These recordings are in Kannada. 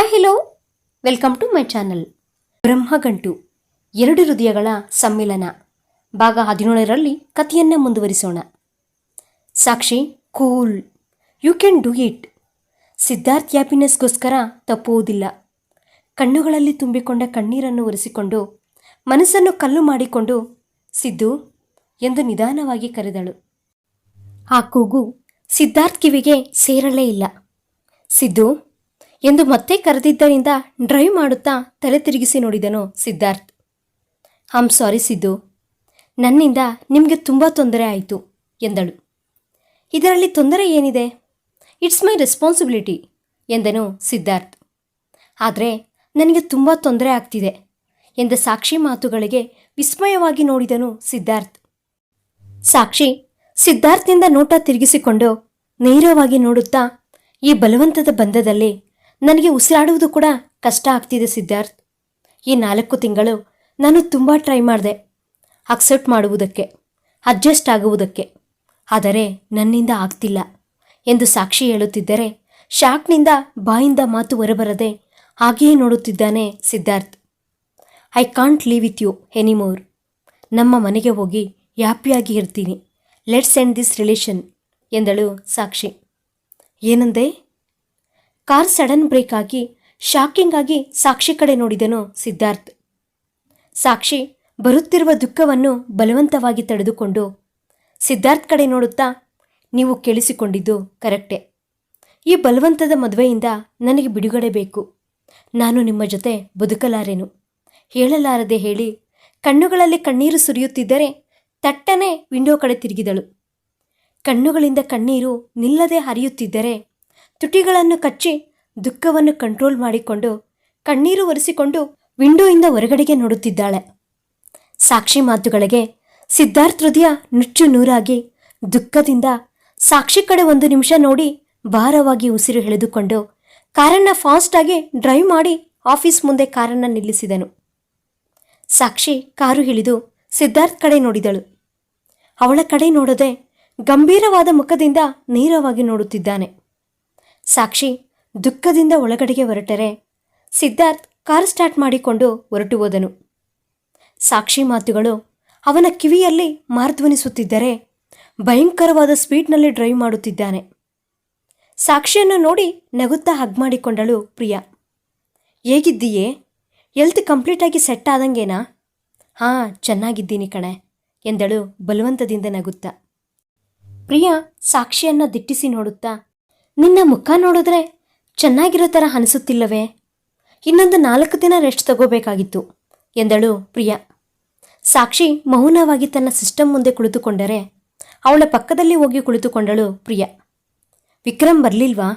Hi hello welcome to my channel Brahmagantu, ಎರಡು ಹೃದಯಗಳ ಸಮ್ಮಿಲನ. ಭಾಗ ಹದಿನೇಳರಲ್ಲಿ ಕಥೆಯನ್ನ ಮುಂದುವರಿಸೋಣ. Sakshi cool you can do it Siddharth ಹ್ಯಾಪಿನೆಸ್ಗೋಸ್ಕರ ತಪ್ಪುವುದಿಲ್ಲ. ಕಣ್ಣುಗಳಲ್ಲಿ ತುಂಬಿಕೊಂಡ ಕಣ್ಣೀರನ್ನು ಒರೆಸಿಕೊಂಡು, ಮನಸ್ಸನ್ನು ಕಲ್ಲು ಮಾಡಿಕೊಂಡು, ಸಿದ್ದು ಎಂದು ನಿಧಾನವಾಗಿ ಕರೆದಳು. ಆ ಕೂಗು ಸಿದ್ಧಾರ್ಥ್ ಕಿವಿಗೆ ಸೇರಲೇ ಇಲ್ಲ. ಸಿದ್ದು ಎಂದು ಮತ್ತೆ ಕರೆದಿದ್ದರಿಂದ ಡ್ರೈವ್ ಮಾಡುತ್ತಾ ತಲೆ ತಿರುಗಿಸಿ ನೋಡಿದನು ಸಿದ್ಧಾರ್ಥ್. ಹಂ ಸಾರಿ ಸಿದ್ದು. ನನ್ನಿಂದ ನಿಮಗೆ ತುಂಬ ತೊಂದರೆ ಆಯಿತು, ಎಂದಳು. ಇದರಲ್ಲಿ ತೊಂದರೆ ಏನಿದೆ? ಇಟ್ಸ್ ಮೈ ರೆಸ್ಪಾನ್ಸಿಬಿಲಿಟಿ, ಎಂದನು ಸಿದ್ಧಾರ್ಥ್. ಆದರೆ ನನಗೆ ತುಂಬ ತೊಂದರೆ ಆಗ್ತಿದೆ, ಎಂದ ಸಾಕ್ಷಿ ಮಾತುಗಳಿಗೆ ವಿಸ್ಮಯವಾಗಿ ನೋಡಿದನು ಸಿದ್ಧಾರ್ಥ್. ಸಾಕ್ಷಿ ಸಿದ್ಧಾರ್ಥ್ನಿಂದ ನೋಟ ತಿರುಗಿಸಿಕೊಂಡು ನೇರವಾಗಿ ನೋಡುತ್ತಾ ಈ ಬಲವಂತದ ಬಂಧದಲ್ಲಿ ನನಗೆ ಉಸಿರಾಡುವುದು ಕೂಡ ಕಷ್ಟ ಆಗ್ತಿದೆ ಸಿದ್ಧಾರ್ಥ್. ಈ ನಾಲ್ಕು ತಿಂಗಳು ನಾನು ತುಂಬ ಟ್ರೈ ಮಾಡಿದೆ ಅಕ್ಸೆಪ್ಟ್ ಮಾಡುವುದಕ್ಕೆ ಅಡ್ಜಸ್ಟ್ ಆಗುವುದಕ್ಕೆ. ಆದರೆ ನನ್ನಿಂದ ಆಗ್ತಿಲ್ಲ ಎಂದು ಸಾಕ್ಷಿ ಹೇಳುತ್ತಿದ್ದರೆ ಶಾಕ್ನಿಂದ ಬಾಯಿಂದ ಮಾತು ಹೊರಬರದೆ ಹಾಗೆಯೇ ನೋಡುತ್ತಿದ್ದಾನೆ Siddharth. I can't leave with you anymore ನಮ್ಮ ಮನೆಗೆ ಹೋಗಿ ಹ್ಯಾಪಿಯಾಗಿ ಇರ್ತೀನಿ. ಲೆಟ್ಸ್ ಎಂಡ್ ದಿಸ್ ರಿಲೇಷನ್ ಎಂದಳು ಸಾಕ್ಷಿ. ಏನಂದೆ? ಕಾರ್ ಸಡನ್ ಬ್ರೇಕ್ ಆಗಿ, ಶಾಕಿಂಗ್ ಆಗಿ ಸಾಕ್ಷಿ ಕಡೆ ನೋಡಿದನು ಸಿದ್ಧಾರ್ಥ್. ಸಾಕ್ಷಿ ಬರುತ್ತಿರುವ ದುಃಖವನ್ನು ಬಲವಂತವಾಗಿ ತಡೆದುಕೊಂಡು, ಸಿದ್ಧಾರ್ಥ್ ಕಡೆ ನೋಡುತ್ತಾ, ನೀವು ಕೇಳಿಸಿಕೊಂಡಿದ್ದು ಕರೆಕ್ಟೆ. ಈ ಬಲವಂತದ ಮದುವೆಯಿಂದ ನನಗೆ ಬಿಡುಗಡೆ ಬೇಕು. ನಾನು ನಿಮ್ಮ ಜೊತೆ ಬದುಕಲಾರೆನು. ಹೇಳಲಾರದೆ ಹೇಳಿ, ಕಣ್ಣುಗಳಲ್ಲಿ ಕಣ್ಣೀರು ಸುರಿಯುತ್ತಿದ್ದರೆ ತಟ್ಟನೆ ವಿಂಡೋ ಕಡೆ ತಿರುಗಿದಳು. ಕಣ್ಣುಗಳಿಂದ ಕಣ್ಣೀರು ನಿಲ್ಲದೆ ಹರಿಯುತ್ತಿದ್ದರೆ ತುಟಿಗಳನ್ನು ಕಚ್ಚಿ ದುಃಖವನ್ನು ಕಂಟ್ರೋಲ್ ಮಾಡಿಕೊಂಡು ಕಣ್ಣೀರು ಒರೆಸಿಕೊಂಡು ವಿಂಡೋಯಿಂದ ಹೊರಗಡೆಗೆ ನೋಡುತ್ತಿದ್ದಾಳೆ. ಸಾಕ್ಷಿ ಮಾತುಗಳಿಗೆ ಸಿದ್ಧಾರ್ಥ ಹೃದಯ ನುಚ್ಚು ನೂರಾಗಿ ದುಃಖದಿಂದ ಸಾಕ್ಷಿ ಕಡೆ ಒಂದು ನಿಮಿಷ ನೋಡಿ ಭಾರವಾಗಿ ಉಸಿರು ಎಳೆದುಕೊಂಡು ಕಾರನ್ನ ಫಾಸ್ಟಾಗಿ ಡ್ರೈವ್ ಮಾಡಿ ಆಫೀಸ್ ಮುಂದೆ ಕಾರನ್ನ ನಿಲ್ಲಿಸಿದನು. ಸಾಕ್ಷಿ ಕಾರು ಇಳಿದು ಸಿದ್ಧಾರ್ಥ್ ಕಡೆ ನೋಡಿದಳು. ಅವಳ ಕಡೆ ನೋಡದೆ ಗಂಭೀರವಾದ ಮುಖದಿಂದ ನೇರವಾಗಿ ನೋಡುತ್ತಿದ್ದಾನೆ. ಸಾಕ್ಷಿ ದುಃಖದಿಂದ ಒಳಗಡೆಗೆ ಹೊರಟರೆ ಸಿದ್ಧಾರ್ಥ್ ಕಾರ್ ಸ್ಟಾರ್ಟ್ ಮಾಡಿಕೊಂಡು ಹೊರಟು ಹೋದನು. ಸಾಕ್ಷಿ ಮಾತುಗಳು ಅವನ ಕಿವಿಯಲ್ಲಿ ಮಾರ್ಧ್ವನಿಸುತ್ತಿದ್ದರೆ ಭಯಂಕರವಾದ ಸ್ಪೀಡ್ನಲ್ಲಿ ಡ್ರೈವ್ ಮಾಡುತ್ತಿದ್ದಾನೆ. ಸಾಕ್ಷಿಯನ್ನು ನೋಡಿ ನಗುತ್ತಾ ಹಗ್ ಮಾಡಿಕೊಂಡಳು ಪ್ರಿಯಾ. ಹೇಗಿದ್ದೀಯೇ? ಎಲ್ತ್ ಕಂಪ್ಲೀಟಾಗಿ ಸೆಟ್ ಆದಂಗೇನಾ? ಹಾಂ, ಚೆನ್ನಾಗಿದ್ದೀನಿ ಕಣೆ ಎಂದಳು ಬಲವಂತದಿಂದ ನಗುತ್ತಾ. ಪ್ರಿಯಾ ಸಾಕ್ಷಿಯನ್ನು ದಿಟ್ಟಿಸಿ ನೋಡುತ್ತಾ ನಿನ್ನ ಮುಖ ನೋಡಿದ್ರೆ ಚೆನ್ನಾಗಿರೋ ಥರ ಅನಿಸುತ್ತಿಲ್ಲವೇ? ಇನ್ನೊಂದು ನಾಲ್ಕು ದಿನ ರೆಸ್ಟ್ ತಗೋಬೇಕಾಗಿತ್ತು, ಎಂದಳು ಪ್ರಿಯಾ. ಸಾಕ್ಷಿ ಮೌನವಾಗಿ ತನ್ನ ಸಿಸ್ಟಮ್ ಮುಂದೆ ಕುಳಿತುಕೊಂಡರೆ ಅವಳ ಪಕ್ಕದಲ್ಲಿ ಹೋಗಿ ಕುಳಿತುಕೊಂಡಳು ಪ್ರಿಯಾ. ವಿಕ್ರಮ್ ಬರಲಿಲ್ವಾ?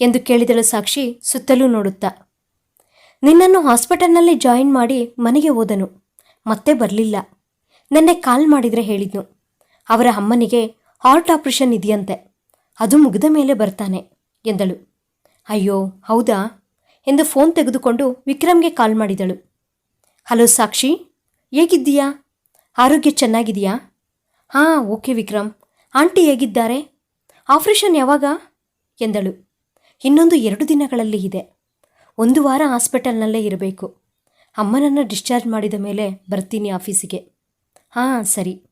ಎಂದು ಕೇಳಿದಳು ಸಾಕ್ಷಿ ಸುತ್ತಲೂ ನೋಡುತ್ತಾ. ನಿನ್ನನ್ನು ಹಾಸ್ಪಿಟಲ್ನಲ್ಲಿ ಜಾಯಿನ್ ಮಾಡಿ ಮನೆಗೆ ಹೋದನು, ಮತ್ತೆ ಬರಲಿಲ್ಲ. ನನ್ನೆ ಕಾಲ್ ಮಾಡಿದರೆ ಹೇಳಿದ್ನು. ಅವರ ಅಮ್ಮನಿಗೆ ಹಾರ್ಟ್ ಆಪರೇಷನ್ ಇದೆಯಂತೆ. ಅದು ಮುಗಿದ ಮೇಲೆ ಬರ್ತಾನೆ ಎಂದಳು. ಅಯ್ಯೋ, ಹೌದಾ? ಎಂದು ಫೋನ್ ತೆಗೆದುಕೊಂಡು ವಿಕ್ರಮ್ಗೆ ಕಾಲ್ ಮಾಡಿದಳು. ಹಲೋ ಸಾಕ್ಷಿ, ಹೇಗಿದ್ದೀಯಾ? ಆರೋಗ್ಯ ಚೆನ್ನಾಗಿದೆಯಾ? ಹಾಂ, ಓಕೆ ವಿಕ್ರಮ್. ಆಂಟಿ ಹೇಗಿದ್ದಾರೆ? ಆಪರೇಷನ್ ಯಾವಾಗ? ಎಂದಳು. ಇನ್ನೊಂದು ಎರಡು ದಿನಗಳಲ್ಲಿ ಇದೆ. ಒಂದು ವಾರ ಹಾಸ್ಪಿಟಲ್ನಲ್ಲೇ ಇರಬೇಕು. ಅಮ್ಮನನ್ನು ಡಿಸ್ಚಾರ್ಜ್ ಮಾಡಿದ ಮೇಲೆ ಬರ್ತೀನಿ ಆಫೀಸಿಗೆ. ಹಾಂ, ಸರಿ.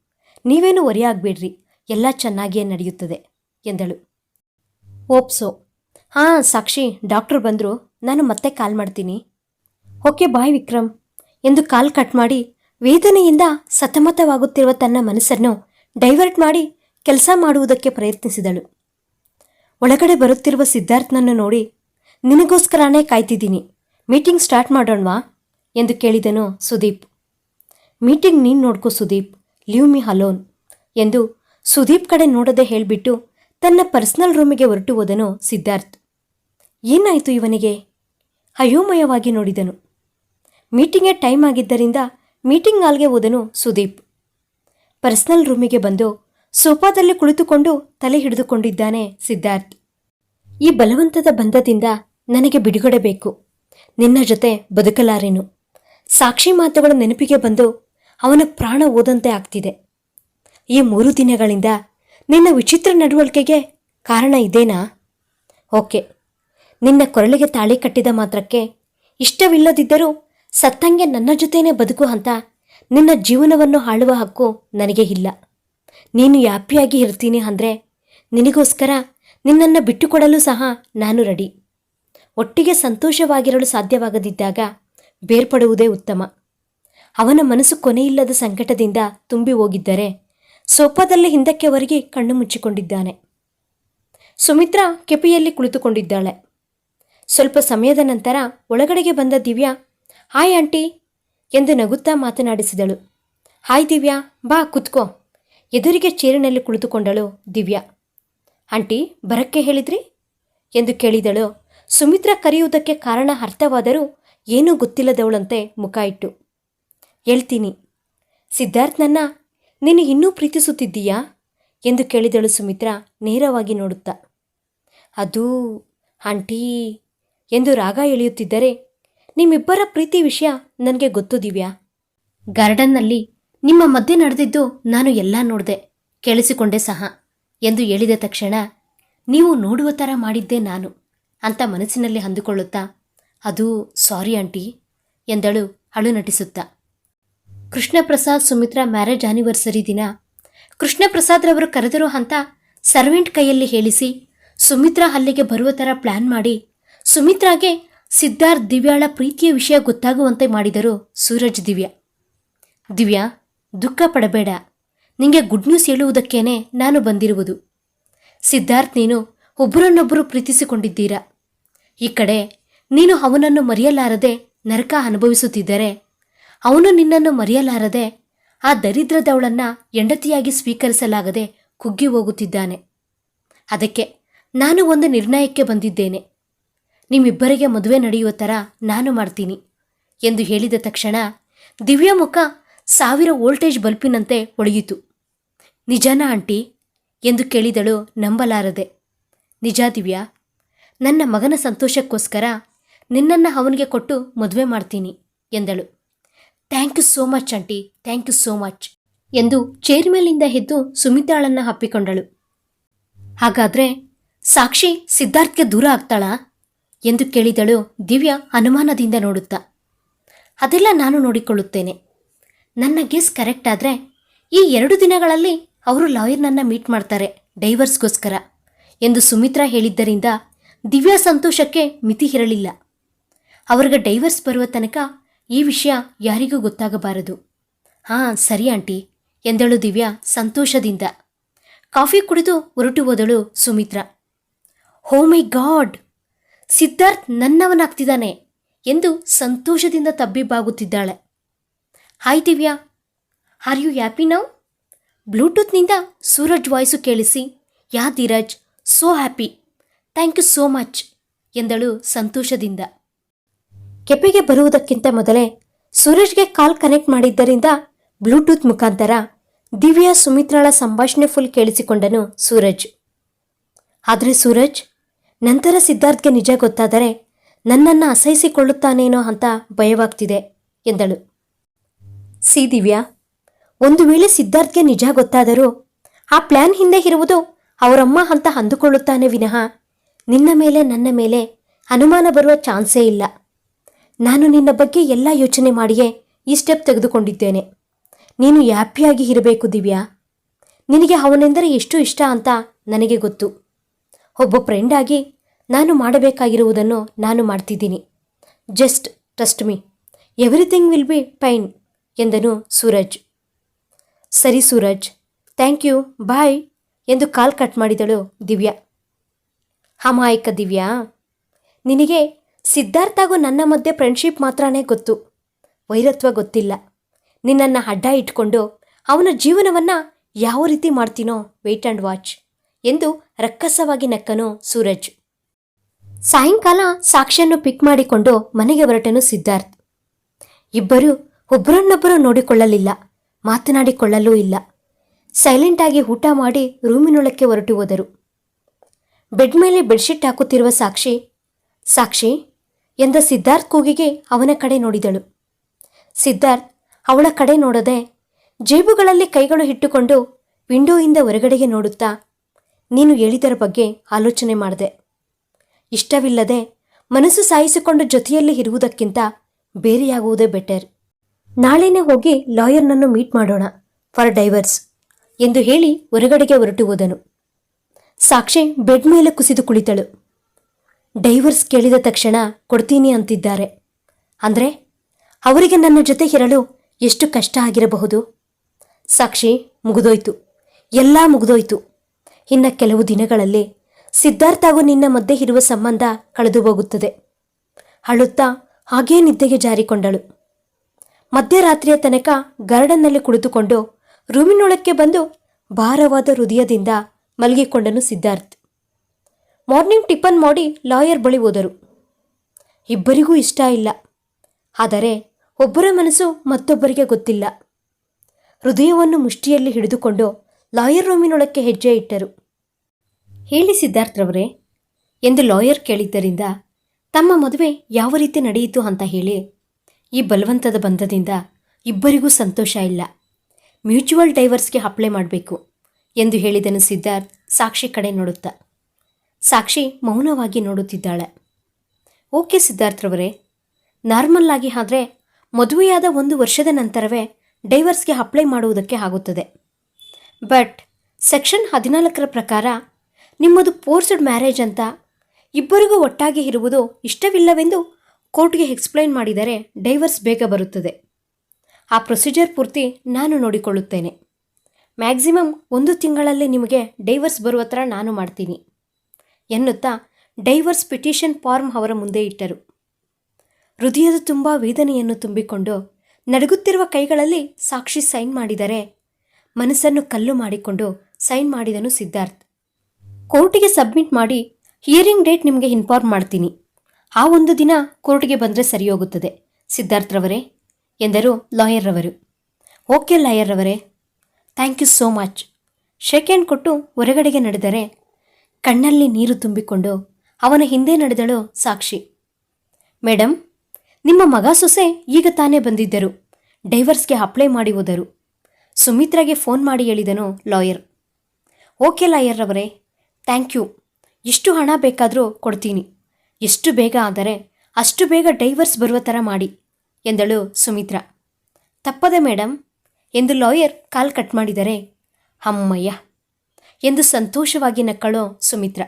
ನೀವೇನು ಹೊರೆ ಆಗಬೇಡ್ರಿ. ಎಲ್ಲ ಚೆನ್ನಾಗಿಯೇ ನಡೆಯುತ್ತದೆ. ಎಂದಳು. ಓಪ್ಸೋ. ಹಾಂ, ಸಾಕ್ಷಿ, ಡಾಕ್ಟ್ರು ಬಂದರು. ನಾನು ಮತ್ತೆ ಕಾಲ್ ಮಾಡ್ತೀನಿ. Okay bye, Vikram. ಎಂದು ಕಾಲ್ ಕಟ್ ಮಾಡಿ, ವೇದನೆಯಿಂದ ಸತಮತವಾಗುತ್ತಿರುವ ತನ್ನ ಮನಸ್ಸನ್ನು ಡೈವರ್ಟ್ ಮಾಡಿ ಕೆಲಸ ಮಾಡುವುದಕ್ಕೆ ಪ್ರಯತ್ನಿಸಿದಳು. ಒಳಗಡೆ ಬರುತ್ತಿರುವ ಸಿದ್ಧಾರ್ಥನನ್ನು ನೋಡಿ, ನಿನಗೋಸ್ಕರನೇ ಕಾಯ್ತಿದ್ದೀನಿ. Meeting start ಮಾಡೋಣವಾ? ಎಂದು ಕೇಳಿದನು ಸುದೀಪ್. ಮೀಟಿಂಗ್ ನೀನು ನೋಡ್ಕೋ ಸುದೀಪ್. ಲೀವ್ ಮಿ ಹಲೋನ್ ಎಂದು ಸುದೀಪ್ ಕಡೆ ನೋಡದೆ ಹೇಳಿಬಿಟ್ಟು ತನ್ನ ಪರ್ಸನಲ್ ರೂಮಿಗೆ ಹೊರಟು ಹೋದನು ಸಿದ್ಧಾರ್ಥ್. ಏನಾಯಿತು ಇವನಿಗೆ? ಅಯೋಮಯವಾಗಿ ನೋಡಿದನು. ಮೀಟಿಂಗ್ಗೆ ಟೈಮ್ ಆಗಿದ್ದರಿಂದ ಮೀಟಿಂಗ್ ಹಾಲ್ಗೆ ಹೋದನು ಸುದೀಪ್. ಪರ್ಸನಲ್ ರೂಮಿಗೆ ಬಂದು ಸೋಫಾದಲ್ಲಿ ಕುಳಿತುಕೊಂಡು ತಲೆ ಹಿಡಿದುಕೊಂಡಿದ್ದಾನೆ ಸಿದ್ಧಾರ್ಥ್. ಈ ಬಲವಂತದ ಬಂಧದಿಂದ ನನಗೆ ಬಿಡುಗಡೆ ಬೇಕು. ನಿನ್ನ ಜೊತೆ ಬದುಕಲಾರೆನು? ಸಾಕ್ಷಿ ಮಾತುಗಳ ನೆನಪಿಗೆ ಬಂದು ಅವನ ಪ್ರಾಣ ಓದಂತೆ ಆಗ್ತಿದೆ. ಈ ಮೂರು ದಿನಗಳಿಂದ ನಿನ್ನ ವಿಚಿತ್ರ ನಡವಳಿಕೆಗೆ ಕಾರಣ ಇದೇನಾ? ಓಕೆ. ನಿನ್ನ ಕೊರಳಿಗೆ ತಾಳಿ ಕಟ್ಟಿದ ಮಾತ್ರಕ್ಕೆ ಇಷ್ಟವಿಲ್ಲದಿದ್ದರೂ ಸತ್ತಂಗೆ ನನ್ನ ಜೊತೆನೇ ಬದುಕು ಅಂತ ನಿನ್ನ ಜೀವನವನ್ನು ಆಳುವ ಹಕ್ಕು ನನಗೆ ಇಲ್ಲ. ನೀನು ಯಾಪಿಯಾಗಿ ಇರ್ತೀನಿ ಅಂದರೆ ನಿನಗೋಸ್ಕರ ನಿನ್ನನ್ನು ಬಿಟ್ಟುಕೊಡಲು ಸಹ ನಾನು ರೆಡಿ. ಒಟ್ಟಿಗೆ ಸಂತೋಷವಾಗಿರಲು ಸಾಧ್ಯವಾಗದಿದ್ದಾಗ ಬೇರ್ಪಡುವುದೇ ಉತ್ತಮ. ಅವನ ಮನಸ್ಸು ಕೊನೆಯಿಲ್ಲದ ಸಂಕಟದಿಂದ ತುಂಬಿ ಹೋಗಿದ್ದರೆ ಸೋಫಾದಲ್ಲಿ ಹಿಂದಕ್ಕೆ ಒರಗಿ ಕಣ್ಣು ಮುಚ್ಚಿಕೊಂಡಿದ್ದಾನೆ. ಸುಮಿತ್ರಾ ಕೆಪಿಯಲ್ಲಿ ಕುಳಿತುಕೊಂಡಿದ್ದಾಳೆ. ಸ್ವಲ್ಪ ಸಮಯದ ನಂತರ ಒಳಗಡೆಗೆ ಬಂದ ದಿವ್ಯಾ, ಹಾಯ್ ಆಂಟಿ, ಎಂದು ನಗುತ್ತಾ ಮಾತನಾಡಿಸಿದಳು. ಹಾಯ್ ದಿವ್ಯಾ, ಬಾ, ಕುತ್ಕೋ. ಎದುರಿಗೆ ಚೇರಿನಲ್ಲಿ ಕುಳಿತುಕೊಂಡಳು ದಿವ್ಯಾ. ಆಂಟಿ, ಬರಕ್ಕೆ ಹೇಳಿದ್ರಿ? ಎಂದು ಕೇಳಿದಳು. ಸುಮಿತ್ರಾ ಕರೆಯುವುದಕ್ಕೆ ಕಾರಣ ಅರ್ಥವಾದರೂ ಏನೂ ಗೊತ್ತಿಲ್ಲದವಳಂತೆ ಮುಖ ಇಟ್ಟು, ಹೇಳ್ತೀನಿ. ಸಿದ್ಧಾರ್ಥ್ನನ್ನ ನೀನು ಇನ್ನೂ ಪ್ರೀತಿಸುತ್ತಿದ್ದೀಯಾ? ಎಂದು ಕೇಳಿದಳು ಸುಮಿತ್ರ ನೇರವಾಗಿ ನೋಡುತ್ತಾ. ಅದು, ಆಂಟಿ, ಎಂದು ರಾಗ ಎಳೆಯುತ್ತಿದ್ದರೆ ನಿಮ್ಮಿಬ್ಬರ ಪ್ರೀತಿ ವಿಷಯ ನನಗೆ ಗೊತ್ತು ದಿವ್ಯಾ? ಗಾರ್ಡನ್ನಲ್ಲಿ ನಿಮ್ಮ ಮಧ್ಯೆ ನಡೆದಿದ್ದು ನಾನು ಎಲ್ಲ ನೋಡಿದೆ, ಕೇಳಿಸಿಕೊಂಡೆ ಸಹ, ಎಂದು ಹೇಳಿದ ತಕ್ಷಣ, ನೀವು ನೋಡುವ ಥರ ಮಾಡಿದ್ದೆ ನಾನು, ಅಂತ ಮನಸ್ಸಿನಲ್ಲಿ ಅಂದುಕೊಳ್ಳುತ್ತಾ, ಅದು, ಸಾರಿ ಆಂಟಿ, ಎಂದಳು ಅಳು ನಟಿಸುತ್ತಾ. ಕೃಷ್ಣಪ್ರಸಾದ್ ಸುಮಿತ್ರಾ ಮ್ಯಾರೇಜ್ ಆನಿವರ್ಸರಿ ದಿನ. ಕೃಷ್ಣಪ್ರಸಾದ್ರವರು ಕರೆದರು ಅಂತ ಸರ್ವೆಂಟ್ ಕೈಯಲ್ಲಿ ಹೇಳಿಸಿ, ಸುಮಿತ್ರಾ ಅಲ್ಲಿಗೆ ಬರುವ ಥರ ಪ್ಲಾನ್ ಮಾಡಿ. ಸುಮಿತ್ರಾಗೆ ಸಿದ್ಧಾರ್ಥ್ ದಿವ್ಯಾಳ ಪ್ರೀತಿಯ ವಿಷಯ ಗೊತ್ತಾಗುವಂತೆ ಮಾಡಿದರು ಸೂರಜ್ ದಿವ್ಯಾ. ದಿವ್ಯಾ, ದುಃಖ ಪಡಬೇಡ. ನಿಂಗೆ ಗುಡ್ ನ್ಯೂಸ್ ಹೇಳುವುದಕ್ಕೇನೆ ನಾನು ಬಂದಿರುವುದು. ಸಿದ್ಧಾರ್ಥ್, ನೀನು ಒಬ್ಬರನ್ನೊಬ್ಬರು ಪ್ರೀತಿಸಿಕೊಂಡಿದ್ದೀರಾ? ಈ ಕಡೆ ನೀನು ಅವನನ್ನು ಮರೆಯಲಾರದೆ ನರಕ ಅನುಭವಿಸುತ್ತಿದ್ದರೆ ಅವನು ನಿನ್ನನ್ನು ಮರೆಯಲಾರದೆ ಆ ದರಿದ್ರದವಳನ್ನ ಹೆಂಡತಿಯಾಗಿ ಸ್ವೀಕರಿಸಲಾಗದೆ ಕುಗ್ಗಿ ಹೋಗುತ್ತಿದ್ದಾನೆ. ಅದಕ್ಕೆ ನಾನು ಒಂದು ನಿರ್ಣಯಕ್ಕೆ ಬಂದಿದ್ದೇನೆ. ನಿಮ್ಮಿಬ್ಬರಿಗೆ ಮದುವೆ ನಡೆಯುವ ಥರ ನಾನು ಮಾಡ್ತೀನಿ ಎಂದು ಹೇಳಿದ ತಕ್ಷಣ ದಿವ್ಯ ಮುಖ ಸಾವಿರ ವೋಲ್ಟೇಜ್ ಬಲ್ಪಿನಂತೆ ಒಳಿಯಿತು ನಿಜನಾ ಆಂಟಿ ಎಂದು ಕೇಳಿದಳು ನಂಬಲಾರದೆ. ನಿಜ ದಿವ್ಯಾ, ನನ್ನ ಮಗನ ಸಂತೋಷಕ್ಕೋಸ್ಕರ ನಿನ್ನನ್ನು ಅವನಿಗೆ ಕೊಟ್ಟು ಮದುವೆ ಮಾಡ್ತೀನಿ ಎಂದಳು. Thank you so much, aunty. Thank you so much ಎಂದು ಚೇರ್ ಮೇಲಿಂದ ಎದ್ದು ಸುಮಿತಾಳನ್ನ ಹಪ್ಪಿಕೊಂಡಳು. ಹಾಗಾದ್ರೆ ಸಾಕ್ಷಿ ಸಿದ್ಧಾರ್ಥ್ಗೆ ದೂರ ಆಗ್ತಾಳಾ ಎಂದು ಕೇಳಿದಳು ದಿವ್ಯಾ ಅನುಮಾನದಿಂದ ನೋಡುತ್ತಾ. ಅದೆಲ್ಲ ನಾನು ನೋಡಿಕೊಳ್ಳುತ್ತೇನೆ. ನನ್ನ ಗೆಸ್ ಕರೆಕ್ಟ್ ಆದರೆ ಈ ಎರಡು ದಿನಗಳಲ್ಲಿ ಅವರು ಲಾಯರ್ನನ್ನ ಮೀಟ್ ಮಾಡ್ತಾರೆ ಡೈವರ್ಸ್ಗೋಸ್ಕರ ಎಂದು ಸುಮಿತ್ರಾ ಹೇಳಿದ್ದರಿಂದ ದಿವ್ಯಾ ಸಂತೋಷಕ್ಕೆ ಮಿತಿ ಇರಲಿಲ್ಲ ಅವ್ರಿಗೆ ಡೈವರ್ಸ್ ಬರುವ ತನಕ ಈ ವಿಷಯ ಯಾರಿಗೂ ಗೊತ್ತಾಗಬಾರದು. ಹಾಂ, ಸರಿ ಆಂಟಿ, ಎಂದಳು ದಿವ್ಯಾ ಸಂತೋಷದಿಂದ. ಕಾಫಿ ಕುಡಿದು ಹೊರಟು ಹೋದಳು ಸುಮಿತ್ರ. ಹೋ ಮೈ ಗಾಡ್! ಸಿದ್ಧಾರ್ಥ್ ನನ್ನವನಾಗ್ತಿದ್ದಾನೆ ಎಂದು ಸಂತೋಷದಿಂದ ತಬ್ಬಿಬ್ಬಾಗುತ್ತಿದ್ದಾಳೆ. Hi Divya, are you happy now? ಬ್ಲೂಟೂತ್ನಿಂದ Suraj voice ಕೇಳಿಸಿ, yeah Dheeraj, so happy, thank you so much, ಎಂದಳು ಸಂತೋಷದಿಂದ. ಕೆಪೆಗೆ ಬರುವುದಕ್ಕಿಂತ ಮೊದಲೇ ಸುರೇಶ್ಗೆ ಕಾಲ್ ಕನೆಕ್ಟ್ ಮಾಡಿದ್ದರಿಂದ ಬ್ಲೂಟೂತ್ ಮುಖಾಂತರ ದಿವ್ಯಾ ಸುಮಿತ್ರಾಳ ಸಂಭಾಷಣೆ ಫುಲ್ ಕೇಳಿಸಿಕೊಂಡನು ಸೂರಜ್. ಆದರೆ ಸೂರಜ್, ನಂತರ ಸಿದ್ಧಾರ್ಥ್ಗೆ ನಿಜ ಗೊತ್ತಾದರೆ ನನ್ನನ್ನು ಅಸಹಿಸಿಕೊಳ್ಳುತ್ತಾನೇನೋ ಅಂತ ಭಯವಾಗ್ತಿದೆ ಎಂದಳು. ಸಿ ದಿವ್ಯಾ, ಒಂದು ವೇಳೆ ಸಿದ್ಧಾರ್ಥ್ಗೆ ನಿಜ ಗೊತ್ತಾದರೂ ಆ ಪ್ಲಾನ್ ಹಿಂದೆ ಇರುವುದು ಅವರಮ್ಮ ಅಂತ ಅಂದುಕೊಳ್ಳುತ್ತಾನೆ ವಿನಃ ನಿನ್ನ ಮೇಲೆ ನನ್ನ ಮೇಲೆ ಅನುಮಾನ ಬರುವ ಚಾನ್ಸೇ ಇಲ್ಲ. ನಾನು ನಿನ್ನ ಬಗ್ಗೆ ಎಲ್ಲ ಯೋಚನೆ ಮಾಡಿಯೇ ಈ ಸ್ಟೆಪ್ ತೆಗೆದುಕೊಂಡಿದ್ದೇನೆ. ನೀನು ಹ್ಯಾಪಿಯಾಗಿ ಇರಬೇಕು ದಿವ್ಯಾ. ನಿನಗೆ ಅವನೆಂದರೆ ಎಷ್ಟು ಇಷ್ಟ ಅಂತ ನನಗೆ ಗೊತ್ತು. ಒಬ್ಬ ಫ್ರೆಂಡ್ ಆಗಿ ನಾನು ಮಾಡಬೇಕಾಗಿರುವುದನ್ನು ನಾನು ಮಾಡ್ತಿದ್ದೀನಿ. Just trust me everything will be fine ಎಂದನು ಸೂರಜ್. ಸರಿ ಸೂರಜ್. ಥ್ಯಾಂಕ್ ಯು ಬಾಯ್ ಎಂದು ಕಾಲ್ ಕಟ್ ಮಾಡಿದಳು ದಿವ್ಯಾ. ಅಮಾಯಕ ದಿವ್ಯಾ, ನಿನಗೆ ಸಿದ್ಧಾರ್ಥ್ ಹಾಗೂ ನನ್ನ ಮಧ್ಯೆ ಫ್ರೆಂಡ್ಶಿಪ್ ಮಾತ್ರನೇ ಗೊತ್ತು. ವೈರತ್ವ ಗೊತ್ತಿಲ್ಲ. ನಿನ್ನನ್ನು ಅಡ್ಡ ಇಟ್ಕೊಂಡು ಅವನ ಜೀವನವನ್ನು ಯಾವ ರೀತಿ ಮಾಡ್ತೀನೋ ವೆಯ್ಟ್ ಆ್ಯಂಡ್ ವಾಚ್ ಎಂದು ರಕ್ಕಸವಾಗಿ ನಕ್ಕನು ಸೂರಜ್. ಸಾಯಂಕಾಲ ಸಾಕ್ಷಿಯನ್ನು ಪಿಕ್ ಮಾಡಿಕೊಂಡು ಮನೆಗೆ ಹೊರಟನು ಸಿದ್ಧಾರ್ಥ್. ಇಬ್ಬರು ಒಬ್ಬರನ್ನೊಬ್ಬರು ನೋಡಿಕೊಳ್ಳಲಿಲ್ಲ, ಮಾತನಾಡಿಕೊಳ್ಳಲೂ ಇಲ್ಲ. ಸೈಲೆಂಟಾಗಿ ಊಟ ಮಾಡಿ ರೂಮಿನೊಳಕ್ಕೆ ಹೊರಟು ಹೋದರು. ಬೆಡ್ ಮೇಲೆ ಬೆಡ್ಶೀಟ್ ಹಾಕುತ್ತಿರುವ ಸಾಕ್ಷಿ ಸಾಕ್ಷಿ ಎಂದ ಸಿದ್ಧಾರ್ಥ್ ಕೂಗಿಗೆ ಅವನ ಕಡೆ ನೋಡಿದಳು. ಸಿದ್ಧಾರ್ಥ್, ಅವಳ ಕಡೆ ನೋಡದೆ ಜೇಬುಗಳಲ್ಲಿ ಕೈಗಳು ಇಟ್ಟುಕೊಂಡು ವಿಂಡೋಯಿಂದ ಹೊರಗಡೆಗೆ ನೋಡುತ್ತಾ, ನೀನು ಹೇಳಿದರ ಬಗ್ಗೆ ಆಲೋಚನೆ ಮಾಡಿದೆ. ಇಷ್ಟವಿಲ್ಲದೆ ಮನಸ್ಸು ಸಾಯಿಸಿಕೊಂಡು ಜೊತೆಯಲ್ಲಿ ಇರುವುದಕ್ಕಿಂತ ಬೇರೆಯಾಗುವುದೇ ಬೆಟರ್. ನಾಳೆನೇ ಹೋಗಿ ಲಾಯರ್ನನ್ನು ಮೀಟ್ ಮಾಡೋಣ, ಫಾರ್ ಡೈವರ್ಸ್, ಎಂದು ಹೇಳಿ ಹೊರಗಡೆಗೆ ಹೊರಟು ಹೋದನು. ಸಾಕ್ಷಿ ಬೆಡ್ ಮೇಲೆ ಕುಸಿದು ಕುಳಿತಳು. ಡೈವರ್ಸ್ ಕೇಳಿದ ತಕ್ಷಣ ಕೊಡ್ತೀನಿ ಅಂತಿದ್ದಾರೆ. ಅಂದರೆ ಅವರಿಗೆ ನನ್ನ ಜೊತೆ ಇರಲು ಎಷ್ಟು ಕಷ್ಟ ಆಗಿರಬಹುದು? ಸಾಕ್ಷಿ, ಮುಗಿದೋಯ್ತು. ಎಲ್ಲ ಮುಗಿದೋಯ್ತು. ಇನ್ನು ಕೆಲವು ದಿನಗಳಲ್ಲಿ ಸಿದ್ಧಾರ್ಥ ಹಾಗೂ ನಿನ್ನ ಮಧ್ಯೆ ಇರುವ ಸಂಬಂಧ ಕಳೆದು ಹೋಗುತ್ತದೆ. ಅಳುತ್ತಾ ಹಾಗೇ ನಿದ್ದೆಗೆ ಜಾರಿಕೊಂಡಳು. ಮಧ್ಯರಾತ್ರಿಯ ತನಕ ಗಾರ್ಡನ್ನಲ್ಲಿ ಕುಳಿತುಕೊಂಡು ರೂಮಿನೊಳಕ್ಕೆ ಬಂದು ಭಾರವಾದ ಹೃದಯದಿಂದ ಮಲಗಿಕೊಂಡನು ಸಿದ್ಧಾರ್ಥ್. ಮಾರ್ನಿಂಗ್ ಟಿಫನ್ ಮಾಡಿ ಲಾಯರ್ ಬಳಿ ಹೋದರು. ಇಬ್ಬರಿಗೂ ಇಷ್ಟ ಇಲ್ಲ. ಆದರೆ ಒಬ್ಬರ ಮನಸ್ಸು ಮತ್ತೊಬ್ಬರಿಗೆ ಗೊತ್ತಿಲ್ಲ. ಹೃದಯವನ್ನು ಮುಷ್ಟಿಯಲ್ಲಿ ಹಿಡಿದುಕೊಂಡು ಲಾಯರ್ ರೂಮಿನೊಳಕ್ಕೆ ಹೆಜ್ಜೆ ಇಟ್ಟರು. ಹೇಳಿ ಸಿದ್ಧಾರ್ಥರವರೇ ಎಂದು ಲಾಯರ್ ಕೇಳಿದ್ದರಿಂದ ತಮ್ಮ ಮದುವೆ ಯಾವ ರೀತಿ ನಡೆಯಿತು ಅಂತ ಹೇಳಿ ಈ ಬಲವಂತದ ಬಂಧದಿಂದ ಇಬ್ಬರಿಗೂ ಸಂತೋಷ ಇಲ್ಲ. ಮ್ಯೂಚುವಲ್ ಡೈವರ್ಸ್ಗೆ ಅಪ್ಲೈ ಮಾಡಬೇಕು, ಎಂದು ಹೇಳಿದನು ಸಿದ್ಧಾರ್ಥ್ ಸಾಕ್ಷಿ ಕಡೆ ನೋಡುತ್ತಾ. ಸಾಕ್ಷಿ ಮೌನವಾಗಿ ನೋಡುತ್ತಿದ್ದಾಳೆ. ಓಕೆ ಸಿದ್ಧಾರ್ಥ್ರವರೇ, ನಾರ್ಮಲ್ ಆಗಿ ಆದರೆ ಮದುವೆಯಾದ ಒಂದು ವರ್ಷದ ನಂತರವೇ ಡೈವರ್ಸ್ಗೆ ಅಪ್ಲೈ ಮಾಡುವುದಕ್ಕೆ ಆಗುತ್ತದೆ. ಬಟ್ ಸೆಕ್ಷನ್ ಹದಿನಾಲ್ಕರ ಪ್ರಕಾರ ನಿಮ್ಮದು ಫೋರ್ಸ್ಡ್ ಮ್ಯಾರೇಜ್ ಅಂತ ಇಬ್ಬರಿಗೂ ಒಟ್ಟಾಗಿ ಇರುವುದು ಇಷ್ಟವಿಲ್ಲವೆಂದು ಕೋರ್ಟ್ಗೆ ಎಕ್ಸ್ಪ್ಲೈನ್ ಮಾಡಿದರೆ ಡೈವರ್ಸ್ ಬೇಗ ಬರುತ್ತದೆ. ಆ ಪ್ರೊಸೀಜರ್ ಪೂರ್ತಿ ನಾನು ನೋಡಿಕೊಳ್ಳುತ್ತೇನೆ. ಮ್ಯಾಕ್ಸಿಮಮ್ ಒಂದು ತಿಂಗಳಲ್ಲಿ ನಿಮಗೆ ಡೈವರ್ಸ್ ಬರುವ ಥರ ನಾನು ಮಾಡ್ತೀನಿ. ಎನ್ನುತ್ತಾ ಡೈವರ್ಸ್ ಪಿಟಿಷನ್ ಫಾರ್ಮ್ ಅವರ ಮುಂದೆ ಇಟ್ಟರು. ಹೃದಯದ ತುಂಬ ವೇದನೆಯನ್ನು ತುಂಬಿಕೊಂಡು ನಡುಗುತ್ತಿರುವ ಕೈಗಳಲ್ಲಿ ಸಾಕ್ಷಿ ಸೈನ್ ಮಾಡಿದರೆ ಮನಸ್ಸನ್ನು ಕಲ್ಲು ಮಾಡಿಕೊಂಡು ಸೈನ್ ಮಾಡಿದನು ಸಿದ್ಧಾರ್ಥ್. ಕೋರ್ಟಿಗೆ ಸಬ್ಮಿಟ್ ಮಾಡಿ ಹಿಯರಿಂಗ್ ಡೇಟ್ ನಿಮಗೆ ಇನ್ಫಾರ್ಮ್ ಮಾಡ್ತೀನಿ. ಆ ಒಂದು ದಿನ ಕೋರ್ಟ್ಗೆ ಬಂದರೆ ಸರಿ ಹೋಗುತ್ತದೆ ಸಿದ್ಧಾರ್ಥ್ರವರೇ, ಎಂದರು ಲಾಯರ್ರವರು. Okay ಲಾಯರ್ರವರೇ, thank you so much. Shake ಕೊಟ್ಟು ಹೊರಗಡೆಗೆ ನಡೆದರೆ ಕಣ್ಣಲ್ಲಿ ನೀರು ತುಂಬಿಕೊಂಡು ಅವನ ಹಿಂದೆ ನಡೆದಳು ಸಾಕ್ಷಿ. ಮೇಡಮ್ ನಿಮ್ಮ ಮಗ ಸೊಸೆ ಈಗ ತಾನೇ ಬಂದಿದ್ದರು. ಡೈವರ್ಸ್ಗೆ ಅಪ್ಲೈ ಮಾಡಿ ಹೋದರು. ಸುಮಿತ್ರಾಗೆ ಫೋನ್ ಮಾಡಿ ಹೇಳಿದನು ಲಾಯರ್. ಓಕೆ ಲಾಯರ್ ಅವರೇ ಥ್ಯಾಂಕ್ ಯು. ಎಷ್ಟು ಹಣ ಬೇಕಾದರೂ ಕೊಡ್ತೀನಿ. ಎಷ್ಟು ಬೇಗ ಆದರೆ ಅಷ್ಟು ಬೇಗ ಡೈವರ್ಸ್ ಬರುವ ಥರ ಮಾಡಿ, ಎಂದಳು ಸುಮಿತ್ರಾ. ತಪ್ಪದೆ ಮೇಡಮ್ ಎಂದು ಲಾಯರ್ ಕಾಲ್ ಕಟ್ ಮಾಡಿದರೆ, ಅಮ್ಮಯ್ಯ! ಎಂದು ಸಂತೋಷವಾಗಿ ನಕ್ಕಳು ಸುಮಿತ್ರ.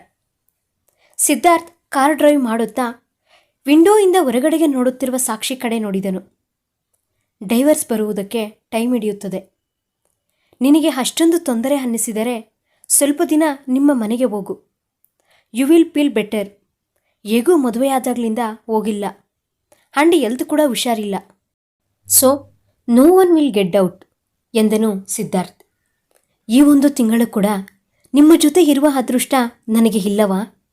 ಸಿದ್ಧಾರ್ಥ್ ಕಾರ್ ಡ್ರೈವ್ ಮಾಡುತ್ತಾ ವಿಂಡೋಯಿಂದ ಹೊರಗಡೆಗೆ ನೋಡುತ್ತಿರುವ ಸಾಕ್ಷಿ ಕಡೆ ನೋಡಿದನು. ಡೈವರ್ಸ್ ಬರುವುದಕ್ಕೆ ಟೈಮ್ ಹಿಡಿಯುತ್ತದೆ. ನಿನಗೆ ಅಷ್ಟೊಂದು ತೊಂದರೆ ಅನ್ನಿಸಿದರೆ ಸ್ವಲ್ಪ ದಿನ ನಿಮ್ಮ ಮನೆಗೆ ಹೋಗು. You will feel better. ಹೇಗೂ ಮದುವೆಯಾದಾಗ್ಲಿಂದ ಹೋಗಿಲ್ಲ. ಆ್ಯಂಡ್ ಎಲ್ತ್ ಕೂಡ ಹುಷಾರಿಲ್ಲ. So, no one will get out ಎಂದನು ಸಿದ್ಧಾರ್ಥ್. ಈ ಒಂದು ತಿಂಗಳು ಕೂಡ ನಿಮ್ಮ ಜೊತೆ ಇರುವ ಅದೃಷ್ಟ ನನಗೆ ಇಲ್ಲವಾ?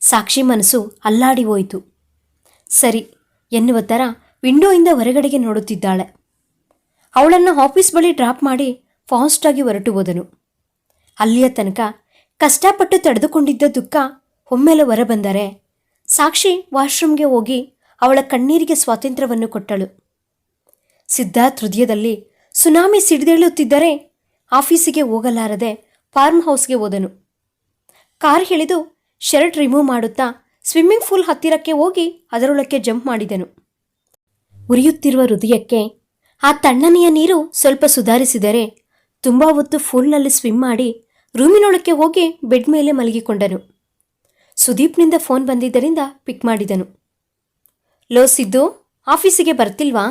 ಸಾಕ್ಷಿ ಮನಸ್ಸು ಅಲ್ಲಾಡಿ ಹೋಯಿತು. ಸರಿ, ಎನ್ನುವ ಥರ ವಿಂಡೋಯಿಂದ ಹೊರಗಡೆಗೆ ನೋಡುತ್ತಿದ್ದಾಳೆ. ಅವಳನ್ನು ಆಫೀಸ್ ಬಳಿ ಡ್ರಾಪ್ ಮಾಡಿ ಫಾಸ್ಟಾಗಿ ಹೊರಟು ಹೋದನು. ಅಲ್ಲಿಯ ತನಕ ಕಷ್ಟಪಟ್ಟು ತಡೆದುಕೊಂಡಿದ್ದ ದುಃಖ ಒಮ್ಮೆಲೆ ಹೊರಬಂದರೆ ಸಾಕ್ಷಿ ವಾಶ್ರೂಮ್ಗೆ ಹೋಗಿ ಅವಳ ಕಣ್ಣೀರಿಗೆ ಸ್ವಾತಂತ್ರ್ಯವನ್ನು ಕೊಟ್ಟಳು. ಸಿದ್ಧಾರ್ಥ ಹೃದಯದಲ್ಲಿ ಸುನಾಮಿ ಸಿಡಿದೇಳುತ್ತಿದ್ದರೆ ಆಫೀಸಿಗೆ ಹೋಗಲಾರದೆ ಫಾರ್ಮ್ ಹೌಸ್ಗೆ ಹೋದನು. ಕಾರ್ ಹಿಡಿದು ಶರ್ಟ್ ರಿಮೂವ್ ಮಾಡುತ್ತಾ ಸ್ವಿಮ್ಮಿಂಗ್ ಫೂಲ್ ಹತ್ತಿರಕ್ಕೆ ಹೋಗಿ ಅದರೊಳಕ್ಕೆ ಜಂಪ್ ಮಾಡಿದನು. ಉರಿಯುತ್ತಿರುವ ಹೃದಯಕ್ಕೆ ಆ ತಣ್ಣನೆಯ ನೀರು ಸ್ವಲ್ಪ ಸುಧಾರಿಸಿದರೆ ತುಂಬ ಹೊತ್ತು ಫೂಲ್ನಲ್ಲಿ ಸ್ವಿಮ್ ಮಾಡಿ ರೂಮಿನೊಳಕ್ಕೆ ಹೋಗಿ ಬೆಡ್ ಮೇಲೆ ಮಲಗಿಕೊಂಡನು. ಸುದೀಪ್ನಿಂದ ಫೋನ್ ಬಂದಿದ್ದರಿಂದ ಪಿಕ್ ಮಾಡಿದನು. ಲೋ ಸಿದ್ದು, ಆಫೀಸಿಗೆ ಬರ್ತಿಲ್ವಾ?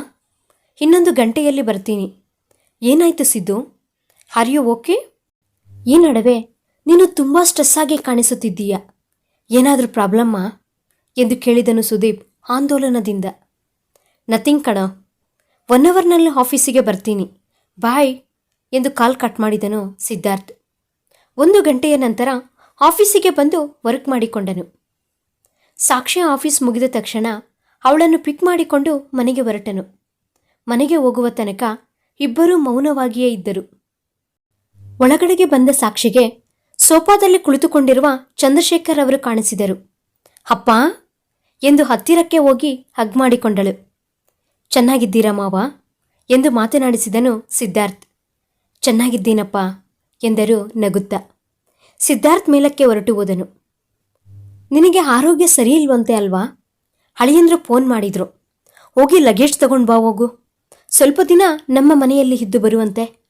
ಇನ್ನೊಂದು ಗಂಟೆಯಲ್ಲಿ ಬರ್ತೀನಿ. ಏನಾಯ್ತು ಸಿದ್ದು? Are you okay? ಈ ನಡುವೆ ನೀನು ತುಂಬ ಸ್ಟ್ರೆಸ್ ಆಗಿ ಕಾಣಿಸುತ್ತಿದ್ದೀಯ? ಏನಾದರೂ ಪ್ರಾಬ್ಲಮ್ಮಾ? ಎಂದು ಕೇಳಿದನು ಸುದೀಪ್ ಆಂದೋಲನದಿಂದ. ನಥಿಂಗ್ ಕಣ ಒನ್ ಅವರ್ನಲ್ಲಿ ಆಫೀಸಿಗೆ ಬರ್ತೀನಿ. ಬಾಯ್, ಎಂದು ಕಾಲ್ ಕಟ್ ಮಾಡಿದನು ಸಿದ್ಧಾರ್ಥ್. ಒಂದು ಗಂಟೆಯ ನಂತರ ಆಫೀಸಿಗೆ ಬಂದು ವರ್ಕ್ ಮಾಡಿಕೊಂಡನು. ಸಾಕ್ಷಿ ಆಫೀಸ್ ಮುಗಿದ ತಕ್ಷಣ ಅವಳನ್ನು ಪಿಕ್ ಮಾಡಿಕೊಂಡು ಮನೆಗೆ ಹೊರಟನು. ಮನೆಗೆ ಹೋಗುವ ತನಕ ಇಬ್ಬರೂ ಮೌನವಾಗಿಯೇ ಇದ್ದರು. ಒಳಗಡೆಗೆ ಬಂದ ಸಾಕ್ಷಿಗೆ ಸೋಫಾದಲ್ಲಿ ಕುಳಿತುಕೊಂಡಿರುವ ಚಂದ್ರಶೇಖರ್ ಅವರು ಕಾಣಿಸಿದರು. ಅಪ್ಪ! ಎಂದು ಹತ್ತಿರಕ್ಕೆ ಹೋಗಿ ಹಗ್ ಮಾಡಿಕೊಂಡಳು. ಚೆನ್ನಾಗಿದ್ದೀರಾ ಮಾವ? ಎಂದು ಮಾತನಾಡಿಸಿದನು ಸಿದ್ಧಾರ್ಥ್. ಚೆನ್ನಾಗಿದ್ದೀನಪ್ಪ, ಎಂದರು ನಗುತ್ತಾ. ಸಿದ್ಧಾರ್ಥ್ ಮೇಲಕ್ಕೆ ಹೊರಟು ಹೋದನು. ನಿನಗೆ ಆರೋಗ್ಯ ಸರಿ ಇಲ್ವಂತೆ ಅಲ್ವಾ? ಹಳಿಯಂದ್ರು ಫೋನ್ ಮಾಡಿದ್ರು. ಹೋಗಿ ಲಗೇಜ್ ತಗೊಂಡು ಬಾ ಹೋಗು. ಸ್ವಲ್ಪ ದಿನ ನಮ್ಮ ಮನೆಯಲ್ಲಿ ಇದ್ದು ಬರುವಂತೆ.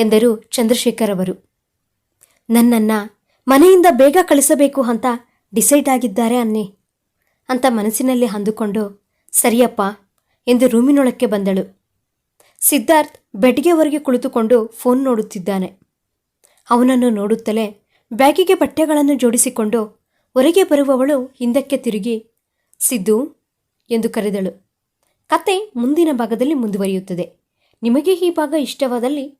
ಎಂದರು ಚಂದ್ರಶೇಖರ್ ಅವರು ನನ್ನನ್ನು ಮನೆಯಿಂದ ಬೇಗ ಕಳಿಸಬೇಕು ಅಂತ ಡಿಸೈಡ್ ಆಗಿದ್ದಾರೆ ಅನ್ನಿ. ಅಂತ ಮನಸ್ಸಿನಲ್ಲಿ ಅಂದುಕೊಂಡು, ಸರಿಯಪ್ಪ ಎಂದು ರೂಮಿನೊಳಕ್ಕೆ ಬಂದಳು. ಸಿದ್ಧಾರ್ಥ್ ಬೆಡ್ಗೆ ಹೊರಗೆ ಕುಳಿತುಕೊಂಡು ಫೋನ್ ನೋಡುತ್ತಿದ್ದಾನೆ. ಅವನನ್ನು ನೋಡುತ್ತಲೇ ಬ್ಯಾಗಿಗೆ ಬಟ್ಟೆಗಳನ್ನು ಜೋಡಿಸಿಕೊಂಡು ಹೊರಗೆ ಬರುವವಳು ಹಿಂದಕ್ಕೆ ತಿರುಗಿ, ಸಿದ್ದು ಎಂದು ಕರೆದಳು. ಕತೆ ಮುಂದಿನ ಭಾಗದಲ್ಲಿ ಮುಂದುವರಿಯುತ್ತದೆ. ನಿಮಗೆ ಈ ಭಾಗ ಇಷ್ಟವಾದಲ್ಲಿ